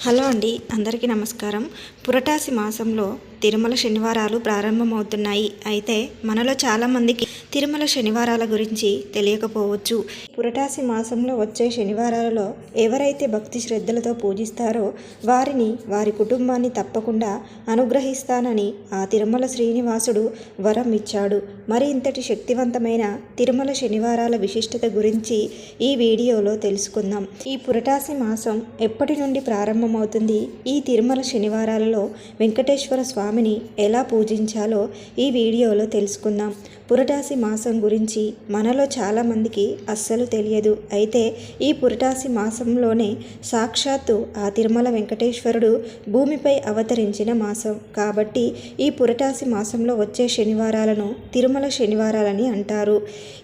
Hello అండి అందరికీ నమస్కారం. పురటాసి మాసంలో తిరుమల శనివారాలు ప్రారంభమవుతున్నాయి. అయితే మనలో చాలామందికి తిరుమల శనివారాల గురించి తెలియకపోవచ్చు. పురటాసి మాసంలో వచ్చే శనివారాలలో ఎవరైతే భక్తి శ్రద్ధలతో పూజిస్తారో వారిని వారి కుటుంబాన్ని తప్పకుండా అనుగ్రహిస్తానని ఆ తిరుమల శ్రీనివాసుడు వరం ఇచ్చాడు. మరి ఇంతటి శక్తివంతమైన తిరుమల శనివారాల విశిష్టత గురించి ఈ వీడియోలో తెలుసుకుందాం. ఈ పురటాసి మాసం ఎప్పటి నుండి ప్రారంభమవుతుంది? ఈ తిరుమల శనివారాలలో వెంకటేశ్వర స్వామి స్వామిని ఎలా పూజించాలో ఈ వీడియోలో తెలుసుకుందాం. పురటాసి మాసం గురించి మనలో చాలామందికి అస్సలు తెలియదు. అయితే ఈ పురటాసి మాసంలోనే సాక్షాత్తు ఆ తిరుమల వెంకటేశ్వరుడు భూమిపై అవతరించిన మాసం. కాబట్టి ఈ పురటాసి మాసంలో వచ్చే శనివారాలను తిరుమల శనివారాలని అంటారు.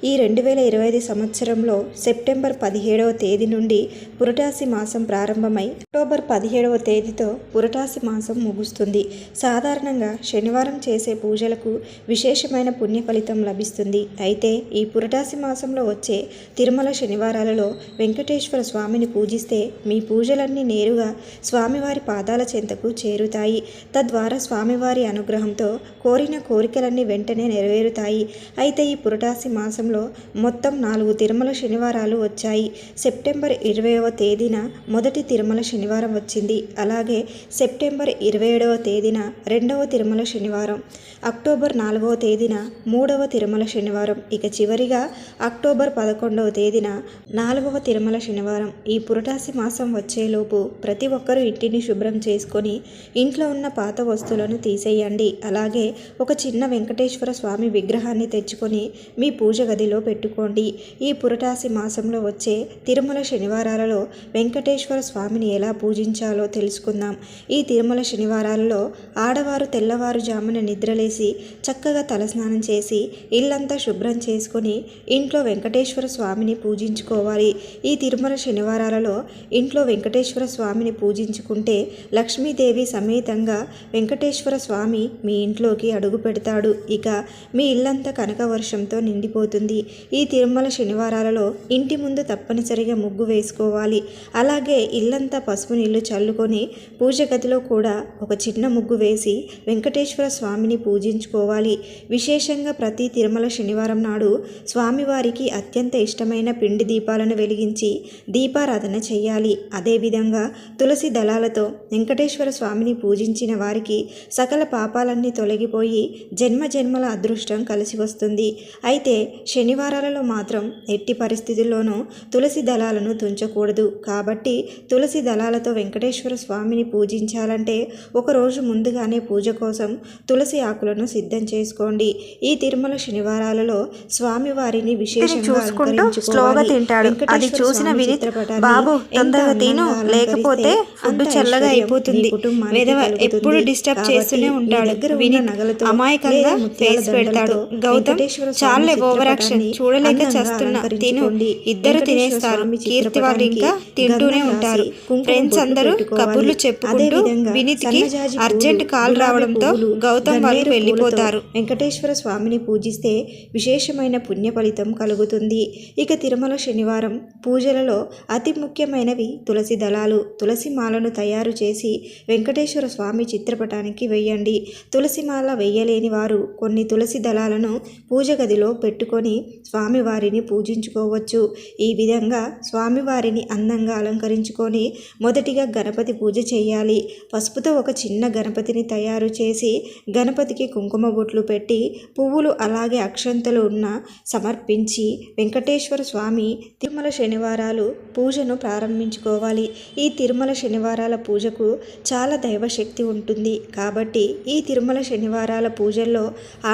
ఈ రెండు వేల ఇరవై ఐదు సంవత్సరంలో సెప్టెంబర్ పదిహేడవ తేదీ నుండి పురటాసి మాసం ప్రారంభమై అక్టోబర్ పదిహేడవ తేదీతో పురటాసి మాసం ముగుస్తుంది. సాధారణంగా శనివారం చేసే పూజలకు విశేషమైన పుణ్య ఫలితం లభిస్తుంది. అయితే ఈ పురటాసి మాసంలో వచ్చే తిరుమల శనివారాలలో వెంకటేశ్వర స్వామిని పూజిస్తే మీ పూజలన్నీ నేరుగా స్వామివారి పాదాల చెంతకు చేరుతాయి. తద్వారా స్వామివారి అనుగ్రహంతో కోరిన కోరికలన్నీ వెంటనే నెరవేరుతాయి. అయితే ఈ పురటాసి మాసంలో మొత్తం నాలుగు తిరుమల శనివారాలు వచ్చాయి. సెప్టెంబర్ ఇరవైవ తేదీన మొదటి తిరుమల శనివారం వచ్చింది. అలాగే సెప్టెంబర్ ఇరవై ఏడవ తేదీన రెండవ తిరుమల శనివారం. అక్టోబర్ నాలుగవ తేదీన మూడవ తిరుమల శనివారం. ఇక చివరిగా అక్టోబర్ పదకొండవ తేదీన నాలుగవ తిరుమల శనివారం. ఈ పురటాసి మాసం వచ్చేలోపు ప్రతి ఒక్కరూ ఇంటిని శుభ్రం చేసుకొని ఇంట్లో ఉన్న పాత వస్తువులను తీసేయండి. అలాగే ఒక చిన్న వెంకటేశ్వర స్వామి విగ్రహాన్ని తెచ్చుకొని మీ పూజ గదిలో పెట్టుకోండి. ఈ పురటాసి మాసంలో వచ్చే తిరుమల శనివారాలలో వెంకటేశ్వర స్వామిని ఎలా పూజించాలో తెలుసుకుందాం. ఈ తిరుమల శనివారాలలో ఆడవారు తెల్లవారుజామున నిద్రలేసి చక్కగా తలస్నానం చేసి ఇల్లంతా శుభ్రం చేసుకొని ఇంట్లో వెంకటేశ్వర స్వామిని పూజించుకోవాలి. ఈ తిరుమల శనివారాలలో ఇంట్లో వెంకటేశ్వర స్వామిని పూజించుకుంటే లక్ష్మీదేవి సమేతంగా వెంకటేశ్వర స్వామి మీ ఇంట్లోకి అడుగు పెడతాడు. ఇక మీ ఇల్లంతా కనక వర్షంతో నిండిపోతుంది. ఈ తిరుమల శనివారాలలో ఇంటి ముందు తప్పనిసరిగా ముగ్గు వేసుకోవాలి. అలాగే ఇల్లంతా పసుపు నీళ్ళు చల్లుకొని పూజ గదిలో కూడా ఒక చిన్న ముగ్గు వేసి వెంకటేశ్వర స్వామిని పూజించుకోవాలి. విశేషంగా ప్రతి తిరుమల శనివారం నాడు స్వామివారికి అత్యంత ఇష్టమైన పిండి దీపాలను వెలిగించి దీపారాధన చేయాలి. అదేవిధంగా తులసి దళాలతో వెంకటేశ్వర స్వామిని పూజించిన వారికి సకల పాపాలన్నీ తొలగిపోయి జన్మ జన్మల అదృష్టం కలిసి వస్తుంది. అయితే శనివారాలలో మాత్రం ఎట్టి పరిస్థితుల్లోనూ తులసి దళాలను తుంచకూడదు. కాబట్టి తులసి దళాలతో వెంకటేశ్వర స్వామిని పూజించాలంటే ఒకరోజు ముందుగానే పూజ కోసం తులసి ఆకులను సిద్ధం చేసుకోండి. ఈ తిరుమల శనివారాలలో స్వామివారిని విశేషంగా చూసుకుంటూ స్లోగా తింటాడు. అది చూసిన వినీత్ బాబు తొందరగా తిను లేకపోతే ఫుడ్ చల్లగా అయిపోతుంది. విధవ ఎప్పుడు డిస్టర్బ్ చేస్తూనే ఉంటాడు. వినీత్ అమాయకంగా ఫేస్ పెడతాడు. గౌతమ్ చాలే ఓవర్ యాక్షన్ చూడలేక చేస్తున్నా. తిను. ఇద్దరు తినేస్తారు. కీర్తి వాళ్ళు ఇంకా తింటూనే ఉంటారు. ఫ్రెండ్స్ అందరూ కబుర్లు చెప్పుకుంటూ వినీత్కి అర్జెంట్ కాల్ రావడంతో గౌతమ్ వాళ్ళు వెళ్ళిపోతారు. వెంకటేశ్వర స్వామిని పూజిస్తే విశేషమైన పుణ్య ఫలితం కలుగుతుంది. ఇక తిరుమల శనివారం పూజలలో అతి ముఖ్యమైనవి తులసి దళాలు తులసి మాలను తయారు చేసి వెంకటేశ్వర స్వామి చిత్రపటానికి వేయండి. తులసి మాల వేయలేని వారు కొన్ని తులసి దళాలను పూజ గదిలో పెట్టుకొని స్వామివారిని పూజించుకోవచ్చు. ఈ విధంగా స్వామివారిని అందంగా అలంకరించుకొని మొదటిగా గణపతి పూజ చేయాలి. పసుపుతో ఒక చిన్న గణపతిని తయారు చేసి గణపతికి కుంకుమ బొట్లు పెట్టి పువ్వులు అలాగే అక్షంతలు ఉన్న సమర్పించి వెంకటేశ్వర స్వామి తిరుమల శనివారాలు పూజను ప్రారంభించుకోవాలి. ఈ తిరుమల శనివారాల పూజకు చాలా దైవశక్తి ఉంటుంది. కాబట్టి ఈ తిరుమల శనివారాల పూజల్లో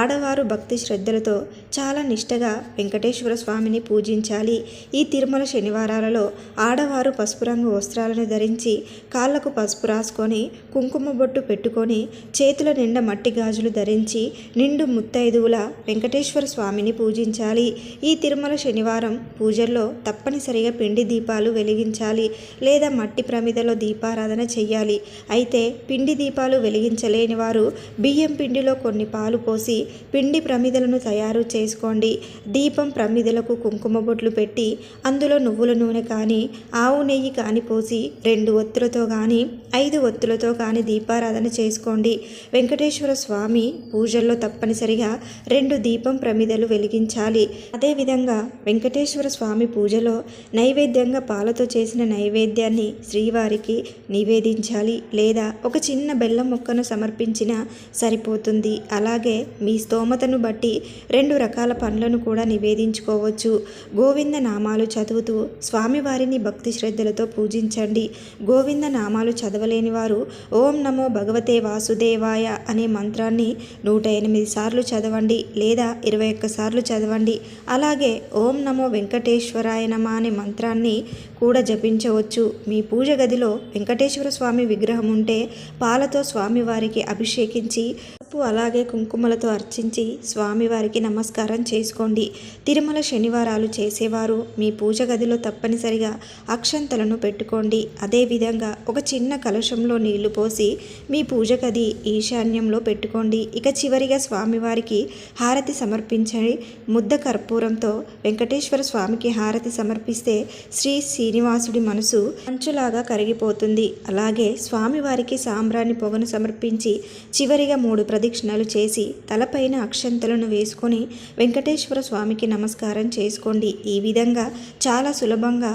ఆడవారు భక్తి శ్రద్ధలతో చాలా నిష్టగా వెంకటేశ్వర స్వామిని పూజించాలి. ఈ తిరుమల శనివారాలలో ఆడవారు పసుపు రంగు వస్త్రాలను ధరించి కాళ్ళకు పసుపు రాసుకొని కుంకుమ బొట్టు పెట్టుకొని చేతుల నిండా మట్టి గాజులు ధరించి నిండు ముత్తైదువుల వెంకటేశ్వర స్వామిని పూజించాలి. ఈ తిరుమల శనివారం పూజల్లో తప్పనిసరిగా పిండి దీపాలు వెలిగించాలి లేదా మట్టి ప్రమిదలో దీపారాధన చెయ్యాలి. అయితే పిండి దీపాలు వెలిగించలేని వారు బియ్యం పిండిలో కొన్ని పాలు పోసి పిండి ప్రమిదలను తయారు చేసుకోండి. దీపం ప్రమిదలకు కుంకుమ బొట్లు పెట్టి అందులో నువ్వుల నూనె కానీ ఆవు నెయ్యి కానీ పోసి రెండు ఒత్తులతో కానీ ఐదు ఒత్తులతో కానీ దీపారాధన చేసుకోండి. వెంకటేశ్వర స్వామి పూజల్లో తప్పనిసరిగా రెండు దీపం ప్రమిదలు వెలిగించాలి. అదేవిధంగా వెంకటేశ్వర స్వామి పూజలో నైవేద్యంగా పాలతో చేసిన నైవేద్యాన్ని శ్రీవారికి నివేదించాలి. లేదా ఒక చిన్న బెల్లం మొక్కను సమర్పించినా సరిపోతుంది. అలాగే మీ స్తోమతను బట్టి రెండు రకాల పండ్లను కూడా నివేదించుకోవచ్చు. గోవింద నామాలు చదువుతూ స్వామివారిని భక్తి శ్రద్ధలతో పూజించండి. గోవింద నామాలు చదవలేని వారు ఓం నమో భగవతే వాసుదేవాయ అనే మంత్రాన్ని నూట ఎనిమిది సార్లు చదవండి. లేదా ఇరవై ఒక్క సార్లు చదవండి. అలాగే ఓం నమో వెంకటేశ్వరాయ నమ అనే మంత్రాన్ని కూడా జపించవచ్చు. మీ పూజ గదిలో వెంకటేశ్వర స్వామి విగ్రహం ఉంటే పాలతో స్వామివారికి అభిషేకించి పసుపు అలాగే కుంకుమలతో అర్చించి స్వామివారికి నమస్కారం చేసుకోండి. తిరుమల శనివారాలు చేసేవారు. మీ పూజ గదిలో తప్పనిసరిగా అక్షంతలను పెట్టుకోండి. అదేవిధంగా ఒక చిన్న కలశంలో నీళ్ళు పోసి మీ పూజ గది ఈశాన్యంలో పెట్టుకోండి. ఇక చివరిగా స్వామివారికి హారతి సమర్పించండి. ముద్ద కర్పూరంతో వెంకటేశ్వర స్వామికి హారతి సమర్పిస్తే శ్రీ శ్రీనివాసుడి మనసు మంచులాగా కరిగిపోతుంది. అలాగే స్వామివారికి సాంబ్రాణి పొగను సమర్పించి చివరిగా మూడు ప్రదక్షిణలు చేసి తలపైన అక్షంతలను వేసుకొని వెంకటేశ్వర స్వామికి నమస్కారం చేసుకోండి. ఈ విధంగా చాలా సులభంగా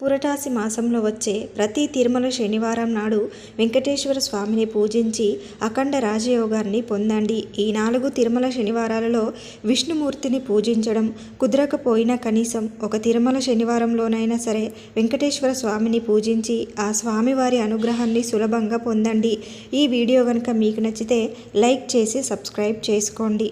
పురటాసి మాసంలో వచ్చే ప్రతి తిరుమల శనివారం నాడు వెంకటేశ్వర స్వామిని పూజించి అఖండ రాజయోగాన్ని పొందండి. ఈ నాలుగు తిరుమల శనివారాలలో విష్ణుమూర్తిని పూజించడం కుదరకపోయినా కనీసం ఒక తిరుమల శనివారంలోనైనా సరే వెంకటేశ్వర స్వామిని పూజించి ఆ స్వామివారి అనుగ్రహాన్ని సులభంగా పొందండి. ఈ వీడియో కనుక మీకు నచ్చితే లైక్ చేసి సబ్స్క్రైబ్ చేసుకోండి.